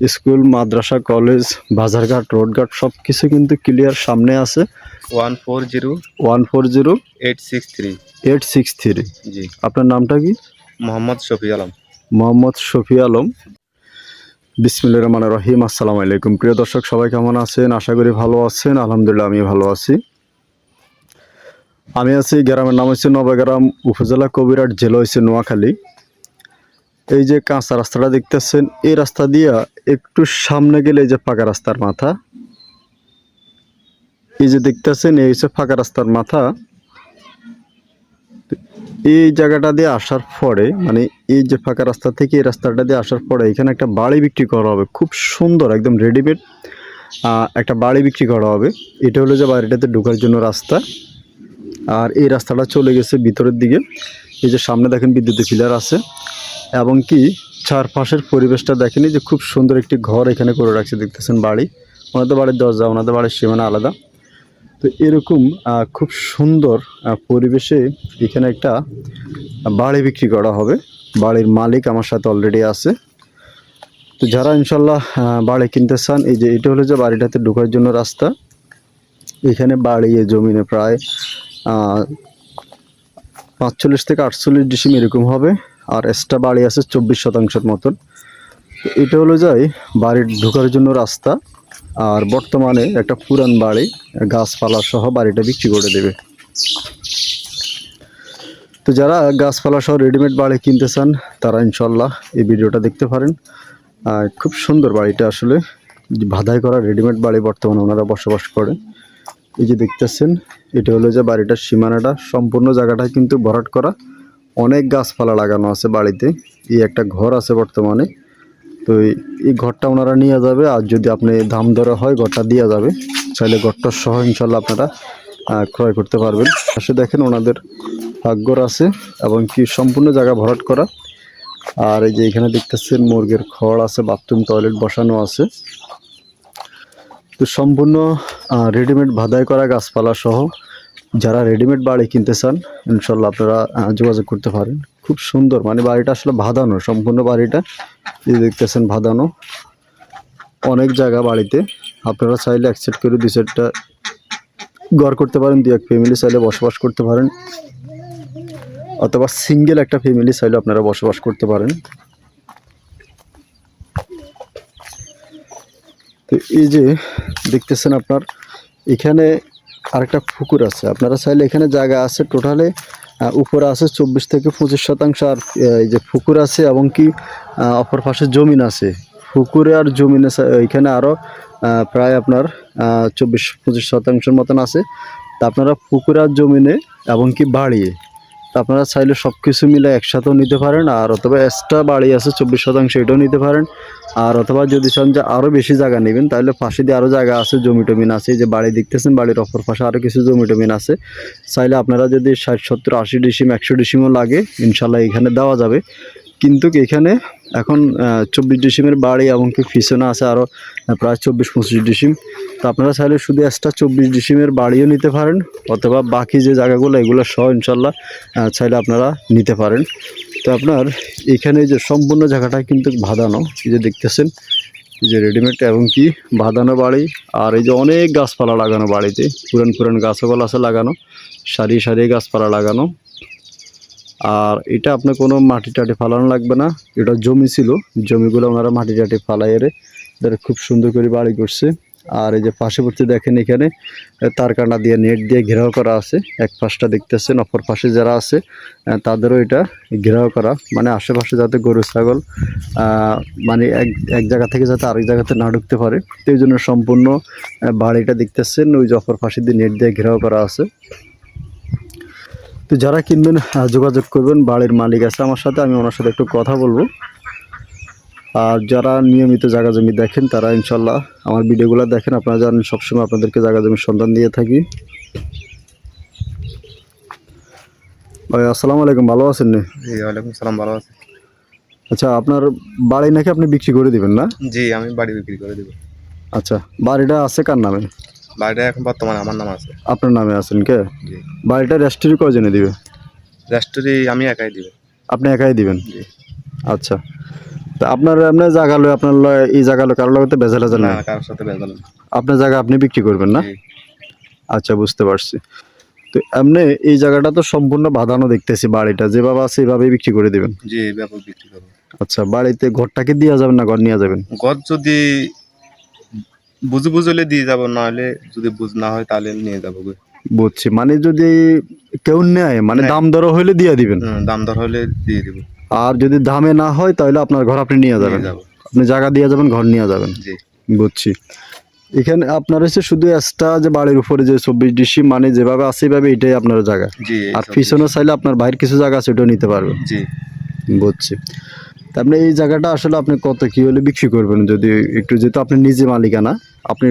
School মাদ্রাসা college বাজারঘাট রোডঘাট সব কিছু কিন্তু ক্লিয়ার সামনে আছে। One four zero one four zero eight six three. Eight six three. জি। আপনার নামটা কি? মোহাম্মদ শফি আলম। মোহাম্মদ শফি আলম। বিসমিল্লা রহমান রহিম। আসসালামু আলাইকুম। প্রিয় দর্শক সবাই কেমন আছেন? আশা করি ভালো আছেন। আলহামদুলিল্লাহ আমি ভালো আছি। আমি আছি গ্রামের নাম হচ্ছে নবগ্রাম উপজেলা কবিরাট জেলা হচ্ছে নোয়াখালী। এই যে কাঁচা রাস্তাটা দেখতেছেন, এই রাস্তা দিয়া একটু সামনে গেলে এই যে ফাঁকা রাস্তার মাথা। এই যে দেখতেছেন, এই হচ্ছে ফাঁকা রাস্তার মাথা। এই জায়গাটা দিয়ে আসার পরে মানে এই যে ফাঁকা রাস্তা থেকে এই রাস্তাটা দিয়ে আসার পরে এখানে একটা বাড়ি বিক্রি করা হবে। খুব সুন্দর, একদম রেডিমেড একটা বাড়ি বিক্রি করা হবে। এটা হলো যে বাড়িটাতে ঢোকার জন্য রাস্তা। আর এই রাস্তাটা চলে গেছে ভিতরের দিকে। এই যে সামনে দেখেন বিদ্যুতের পিলার আছে। এবং কি চারপাশের পরিবেশটা দেখেনি যে খুব সুন্দর একটি ঘর এখানে করে রাখছে, দেখতেছেন বাড়ি। ওনাদের বাড়ির দরজা, ওনাদের বাড়ির সীমানা আলাদা। তো এরকম খুব সুন্দর পরিবেশে এখানে একটা বাড়ি বিক্রি করা হবে। বাড়ির মালিক আমার সাথে অলরেডি আছে। তো যারা ইনশাল্লাহ বাড়ি কিনতে চান, এই যে এটা হলো যে বাড়িটাতে ঢোকার জন্য রাস্তা। এখানে বাড়ি জমিনে প্রায় পাঁচচল্লিশ থেকে আটচল্লিশ ডিসিম এরকম হবে। আর এক্সট্রা বাড়ি আছে চব্বিশ শতাংশের মতন। এটা হলো যাই বাড়ির ঢোকার জন্য রাস্তা, আর বর্তমানে একটা পুরান বাড়ি, গাছপালা সহ বাড়িটা বিক্রি করে দেবে। তো যারা গাছপালা সহ রেডিমেড বাড়ি কিনতে চান, তারা ইনশাল্লাহ এই ভিডিওটা দেখতে পারেন। খুব সুন্দর বাড়িটা আসলে। বাধাই করা রেডিমেড বাড়ি বর্তমানে ওনারা বসবাস করে এই যে দেখতেছেন, এটা হলো যে বাড়িটার সীমানাটা, সম্পূর্ণ জায়গাটা কিন্তু ভরাট করা। অনেক গাছপালা লাগানো আছে বাড়িতে। এই একটা ঘর আছে বর্তমানে। তো এই- ঘরটা ওনারা নিয়ে যাবে আর যদি আপনি দাম দরে হয় ঘরটা দেওয়া যাবে। চাইলে ঘরটার সহ ইনশাল্লাহ আপনারা ক্রয় করতে পারবেন। পাশে দেখেন ওনাদের ভাগ্যর আছে এবং কি সম্পূর্ণ জায়গা ভরাট করা। আর এই যে এখানে দেখতেছেন মুরগির খড় আছে বাথরুম টয়লেট বসানো আছে। তো সম্পূর্ণ রেডিমেড ভাদাই করা গাছপালা সহ যারা রেডিমেড বাড়ি কিনতে চান, ইনশাল্লাহ আপনারা যোগাযোগ করতে পারেন। খুব সুন্দর মানে বাড়িটা আসলে ভাদানো, সম্পূর্ণ বাড়িটা। দেখতেছেন ভাদানো। অনেক জায়গা বাড়িতে। আপনারা চাইলে অ্যাকসেপ্ট করে দুই সাইডটা ঘর করতে পারেন দু এক ফ্যামিলি চাইলে বসবাস করতে পারেন। অথবা সিঙ্গেল একটা ফ্যামিলি চাইলে আপনারা বসবাস করতে পারেন। তো এই যে দেখতেছেন আপনার, এখানে আরেকটা পুকুর আছে। আপনারা চাইলে এখানে জায়গা আছে টোটালে উপরে আছে চব্বিশ থেকে পঁচিশ শতাংশ আর এই যে পুকুর আছে এবং কি অপর পাশে জমিন আছে। পুকুরে আর জমিনে এখানে আরও প্রায় আপনার চব্বিশ পঁচিশ শতাংশের মতন আছে। তা আপনারা পুকুর আর জমিনে এবং কি বাড়িয়ে আপনারা চাইলে সব কিছু মিলে একসাথেও নিতে পারেন, আর অথবা এক্সট্রা বাড়ি আছে চব্বিশ শতাংশ এটাও নিতে পারেন, আর অথবা যদি চান যে আরও বেশি জায়গা নেবেন, তাহলে পাশে দিয়ে আরও জায়গা আছে, জমি টমিন আছে যে বাড়ি দেখতেছেন, বাড়ির অপর পাশে আরও কিছু জমি টমিন আছে, চাইলে আপনারা যদি ষাট, সত্তর, আশি ডিসিম, একশো ডিসিমও লাগে, ইনশাল্লাহ এখানে দেওয়া যাবে। কিন্তু এখানে এখন চব্বিশ ডিসিমের বাড়ি এমনকি পিছনে আছে আরও প্রায় চব্বিশ পঁচিশ ডিসিম। তো আপনারা চাইলে শুধু এক্সট্রা চব্বিশ ডিসিমের বাড়িও নিতে পারেন, অথবা বাকি যে জায়গাগুলো, এগুলো সহ ইনশাল্লাহ চাইলে আপনারা নিতে পারেন। তো আপনার এখানে যে সম্পূর্ণ জায়গাটা কিন্তু বাঁধানো, এই যে দেখতেছেন যে রেডিমেড এবং কি বাঁধানো বাড়ি, আর এই যে অনেক গাছপালা লাগানো বাড়িতে। পুরান পুরান গাছপালা আছে লাগানো সারি সারি গাছপালা লাগানো। আর এটা আপনার কোনো মাটি টাটি ফালানো লাগবে না। এটা জমি ছিল, জমিগুলো ওনারা মাটি টাটি ফালাই এরে, এদের খুব সুন্দর করে বাড়ি করছে। আর এই যে পাশেবর্তী দেখেন এখানে তার কাটা দিয়ে নেট দিয়ে ঘেরাও করা আছে। এক পাশটা দেখতেছেন, অপর পাশে যারা আছে তাদেরও এটা ঘেরাও করা। মানে আশেপাশে যাতে গরু, ছাগল মানে এক এক জায়গা থেকে যাতে আরেক জায়গাতে না ঢুকতে পারে। তো জন্য সম্পূর্ণ বাড়িটা দেখতেছেন, ওই যে অপর পাশে দিয়ে নেট দিয়ে ঘেরাও করা আছে। তো যারা কিনবেন যোগাযোগ করবেন বাড়ির মালিক আছে আমার সাথে আমি ওনার সাথে একটু কথা বলব। আর যারা নিয়মিত জায়গা জমি দেখেন তারা ইনশাল্লাহ আমার ভিডিওগুলো দেখেন। আপনারা জানেন সবসময় আপনাদেরকে জায়গা জমির সন্ধান দিয়ে থাকি। ভাই আসসালামু আলাইকুম ভালো আছেন? জি ওয়ালাইকুম সালাম ভালো আছে। আচ্ছা আপনার বাড়ি নাকি আপনি বিক্রি করে দিবেন না? জি আমি বাড়ি বিক্রি করে দেবো। আচ্ছা বাড়িটা আছে কার নামে? বাড়িটা এখন বর্তমানে আমার নাম আছে। আপনার নামে আছেন কে? বাড়িটা রেস্ট্রি কজনে দিবে? রেস্টুরি আমি একাই দিব। আপনি একাই দিবেন? আচ্ছা। তা আপনার এমনি জায়গা লয় আপনার লয় এই জায়গা লয় কারোর লগতে বেজাল হাজার না? কারোর সাথে বেজাল না আপনার জায়গা আপনি বিক্রি করবেন না? আচ্ছা বুঝতে পারছি। তো এমনি এই জায়গাটা তো সম্পূর্ণ বাঁধানো দেখতেছি বাড়িটা। যেভাবে আছে এভাবেই বিক্রি করে দিবেন? জি ব্যাপক বিক্রি করব। আচ্ছা বাড়িতে ঘরটাকে দেওয়া যাবেন না ঘর নিয়ে যাবেন? ঘর যদি বুঝে বুঝলে দিয়ে যাব নাহলে যদি বুঝ না হয় তাহলে নিয়ে যাব গো। বুঝছি মানে যদি কেউ নেয় মানে দাম দর হইলে দিয়ে দিবেন? দাম দর হলে দিয়ে দিব। আর যদি দামে না হয় তাহলে আপনার ঘর আপনি নিয়ে যাবেন। আপনি জায়গা দিয়ে যাবেন ঘর নিয়ে যাবেন। জি। বুঝছি। এখানে আপনার হচ্ছে শুধু এক্সট্রা যে বাড়ির উপরে যে চব্বিশ ডিসি মানে যেভাবে আছে এভাবে এটাই আপনার জায়গা। আর পিছনে চাইলে আপনার বাইরের কিছু জায়গা আছে ওটাও নিতে পারবেন জি। বুঝছি। তারপরে এই জায়গাটা আসলে আপনি কত কি হলে বিক্রি করবেন? যদি একটু যেহেতু আপনি নিজে মালিকানা আপনি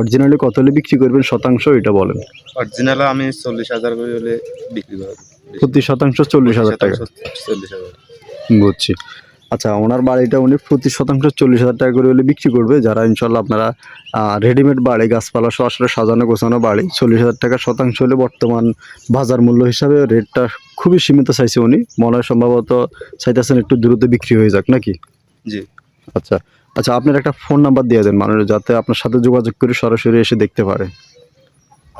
অরিজিনালি কত হলে বিক্রি করবেন শতাংশ এটা বলেন। অরিজিনাল আমি চল্লিশ হাজার করে হলে বিক্রি করব। প্রতি শতাংশ চল্লিশ হাজার টাকা। চল্লিশ হাজার। বুঝছি। আচ্ছা ওনার বাড়িটা উনি প্রতি শতাংশ চল্লিশ হাজার টাকা করে হলে বিক্রি করবে। যারা ইনশাল্লাহ আপনারা রেডিমেড বাড়ি গাছপালা সহ আসলে সাজানো গোছানো বাড়ি চল্লিশ হাজার টাকা শতাংশ হলে বর্তমান বাজার মূল্য হিসাবে রেটটা খুবই সীমিত চাইছে উনি। মনে হয় সম্ভবত চাইতেছেন একটু দ্রুত বিক্রি হয়ে যাক নাকি? জি। আচ্ছা আচ্ছা আপনার একটা ফোন নাম্বার দিয়ে দেন মানুষ যাতে আপনার সাথে যোগাযোগ করে সরাসরি এসে দেখতে পারে।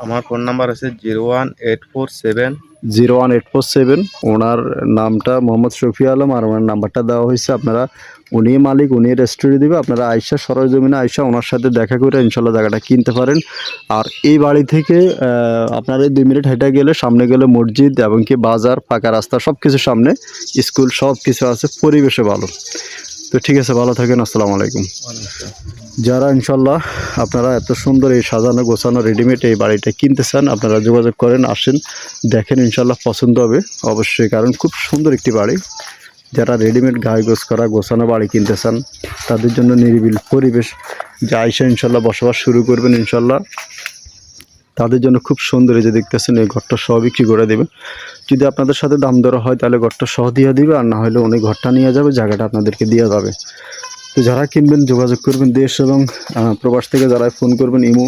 আমার ফোন নাম্বার আছে zero one eight four seven. Zero one eight four seven. ওনার নামটা মোহাম্মদ শফি আলম আর ওনার নাম্বারটা দেওয়া হয়েছে। আপনারা উনি মালিক, উনি রেস্টুরেন্ট দেবে। আপনারা আয়সা সরজমিনে আয়সা ওনার সাথে দেখা করে ইনশাল্লাহ জায়গাটা কিনতে পারেন। আর এই বাড়ি থেকে আপনারা দুই মিনিট হেঁটে গেলে সামনে গেলে মসজিদ এবং কি বাজার, ফাঁকা রাস্তা সব কিছু সামনে। স্কুল সব কিছু আছে পরিবেশে ভালো। তো ঠিক আছে, ভালো থাকেন, আসসালামু আলাইকুম। যারা ইনশাল্লাহ আপনারা এত সুন্দর এই সাজানো গোছানো রেডিমেড এই বাড়িটা কিনতে চান, আপনারা যোগাযোগ করেন, আসেন, দেখেন ইনশাল্লাহ পছন্দ হবে। অবশ্যই, কারণ খুব সুন্দর একটি বাড়ি। যারা রেডিমেড গায়ে গোছ করা, গোছানো বাড়ি কিনতে চান, তাদের জন্য নিরিবিল পরিবেশ। যা আইসা ইনশাল্লাহ বসবাস শুরু করবেন ইনশাল্লাহ। তাদের জন্য খুব সুন্দর এই যে দেখতেছেন, এই ঘরটা সহ বিক্রি করে দেবে যদি আপনাদের সাথে দাম দর হয়, তাহলে ঘরটা সহ দিয়ে দিবে, আর না হলে উনি ঘরটা নিয়ে যাবে, জায়গাটা আপনাদেরকে দিয়ে যাবে। তো যারা কিনবেন, যোগাযোগ করবেন দেশ এবং প্রবাস থেকে যারা ফোন করবেন, ইমো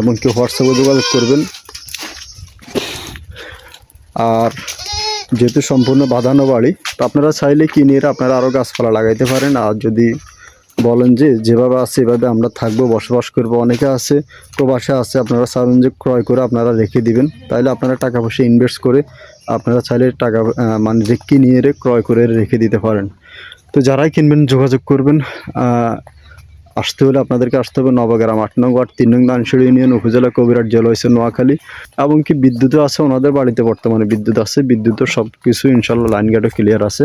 এমনকি হোয়াটসঅ্যাপে যোগাযোগ করবেন। আর যেহেতু সম্পূর্ণ বাঁধানো বাড়ি, তো আপনারা চাইলে কিনে আপনারা আরও গাছপালা লাগাইতে পারেন। আর যদি বলেন যে, যেভাবে আছে এভাবে আমরা থাকব, বসবাস করব। অনেকে আছে, প্রবাসে আছে, আপনারা চাবেন যে ক্রয় করে আপনারা রেখে দিবেন। তাইলে আপনারা টাকা পয়সা ইনভেস্ট করে আপনারা চাইলে টাকা মানে যে কিনিয়ে ক্রয় করে রেখে দিতে পারেন। তো যারাই কিনবেন, যোগাযোগ করবেন। আসতে হলে আপনাদেরকে আসতে হবে নবগ্রাম আট নং ওয়ার্ড, তিন নং দানসিড়ি ইউনিয়ন, উপজেলা কবিরাট জেলা হয়েছে নোয়াখালী। এবং কি বিদ্যুৎও আছে, ওনাদের বাড়িতে বর্তমানে বিদ্যুৎ আছে। বিদ্যুৎও সব কিছু ইনশাল্লাহ লাইন গার্ডও ক্লিয়ার আছে।